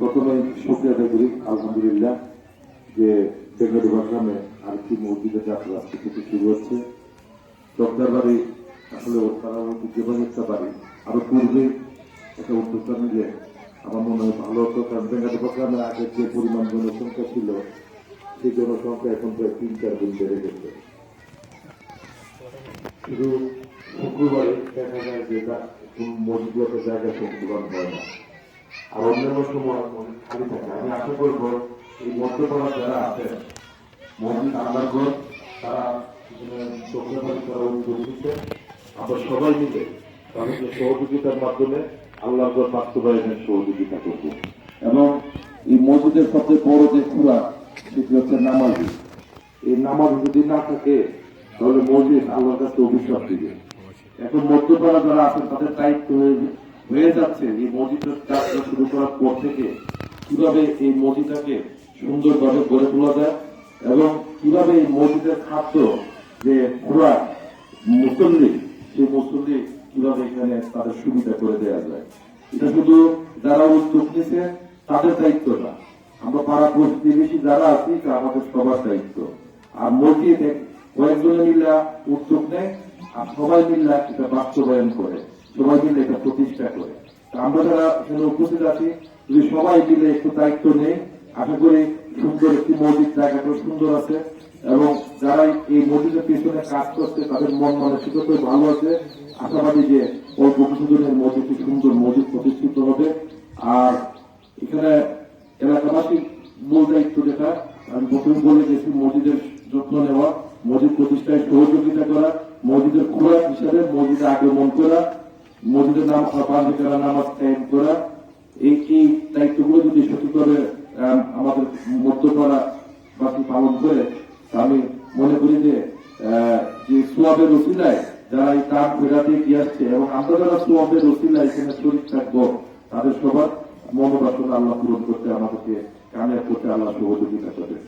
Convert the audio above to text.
প্রথমে শুক্রিয়া আদায় করি আলহামদুলিল্লাহ, যে বেঙ্গালুরু গ্রামে আরেকটি মসজিদের যাত্রা থেকে শুরু হচ্ছে। ডক্টর বাড়ি, আসলে তারা ঐতিহ্যবাহী একটা বাড়ি। আরও পূর্বে একটা উদ্যোক্তা নিলে আমার মনে হয় ভালো হতো, কারণ বেঙ্গালুরু গ্রামে আগের যে পরিমাণ জনসংখ্যা ছিল, সেই জনসংখ্যা এখন প্রায় তিন চার গুণ বেড়ে গেছে। শুধু শুক্রবারে দেখা যায় যে মসজিদগুলোতে জায়গা সংকুলন হয় না। আর অন্যান্য সময় খালি থাকে। আমি আশা করব এই মধ্যপাড়া যারা আছেন আল্লাহর তারা চোখের তারা উদ্যোগ আমরা সবাই মিলে তাদেরকে সহযোগিতার মাধ্যমে আল্লাহর ঘর বাস্তবায়নের সহযোগিতা করব। এবং এই মসজিদের সবচেয়ে বড় যে খুরা সেটি হচ্ছে নামাজি। এই নামাজ যদি না থাকে, তাহলে মসজিদ আল্লাহর কাছে অভিশাপ দিবে। এখন মধ্যপাড়া যারা আছেন, তাদের দায়িত্ব হয়ে- হয়ে যাচ্ছে এই মসজিদের যাত্রা শুরু করার পর থেকে কীভাবে এই মসজিদটাকে সুন্দরভাবে গড়ে তোলা যায় এবং কীভাবে এই মসজিদের খাদ্য যে খোরাক, মুসল্লি, সেই মুসল্লি কীভাবে এখানে তাদের সুবিধা করে দেওয়া যায়। এটা শুধু যারা উদ্যোগ নিছে, তাদের দায়িত্ব না। আমরা পাড়া প্রতিবেশী যারা আছি তা আমাদের সবার দায়িত্ব। আর মসজিদ কয়েকজনে মিলে উদ্যোগ নেয়, আর সবাই মিলে এটা বাস্তবায়ন করে। সবাই মিলে এটা আমরা যারা এখানে উপস্থিত আছি, যদি সবাই মিলে একটু দায়িত্ব নেই, আশা করি সুন্দর একটি মসজিদ জায়গাটা সুন্দর আছে। এবং যারা এই মসজিদের পেছনে কাজ করছে, তাদের মন মানসিকতা ভালো আছে। আশাবাদী যে অল্প কিছুদিনের মধ্যে একটি সুন্দর মসজিদ প্রতিষ্ঠিত হবে। আর এখানে এলাকাবাসী মূল দায়িত্ব যেটা, আমি প্রথমে বলে গেছি, মসজিদের যত্ন নেওয়া, মসজিদ প্রতিষ্ঠায় সহযোগিতা করা, মসজিদের খোরাক হিসাবে মসজিদে আগমন করা। মসজিদের নাম বান্ধবীরা নামাজ কায়েম করা। এই এই দায়িত্বগুলো যদি সঠিকভাবে আম, আমাদের মধ্যপাড়া বাকি পালন করে আমি মনে করি যে যে সোয়াবের ওসিলায় যারা এই কাজ ফেরাতে এগিয়ে আসছে এবং আমরা যারা সোয়াবের ওসিলায় এখানে শরীর থাকব তাদের সবার মনোবাসনা আল্লাহ পূরণ করতে আমাদেরকে কামিয়াব করতে আল্লাহ সহযোগিতা করবে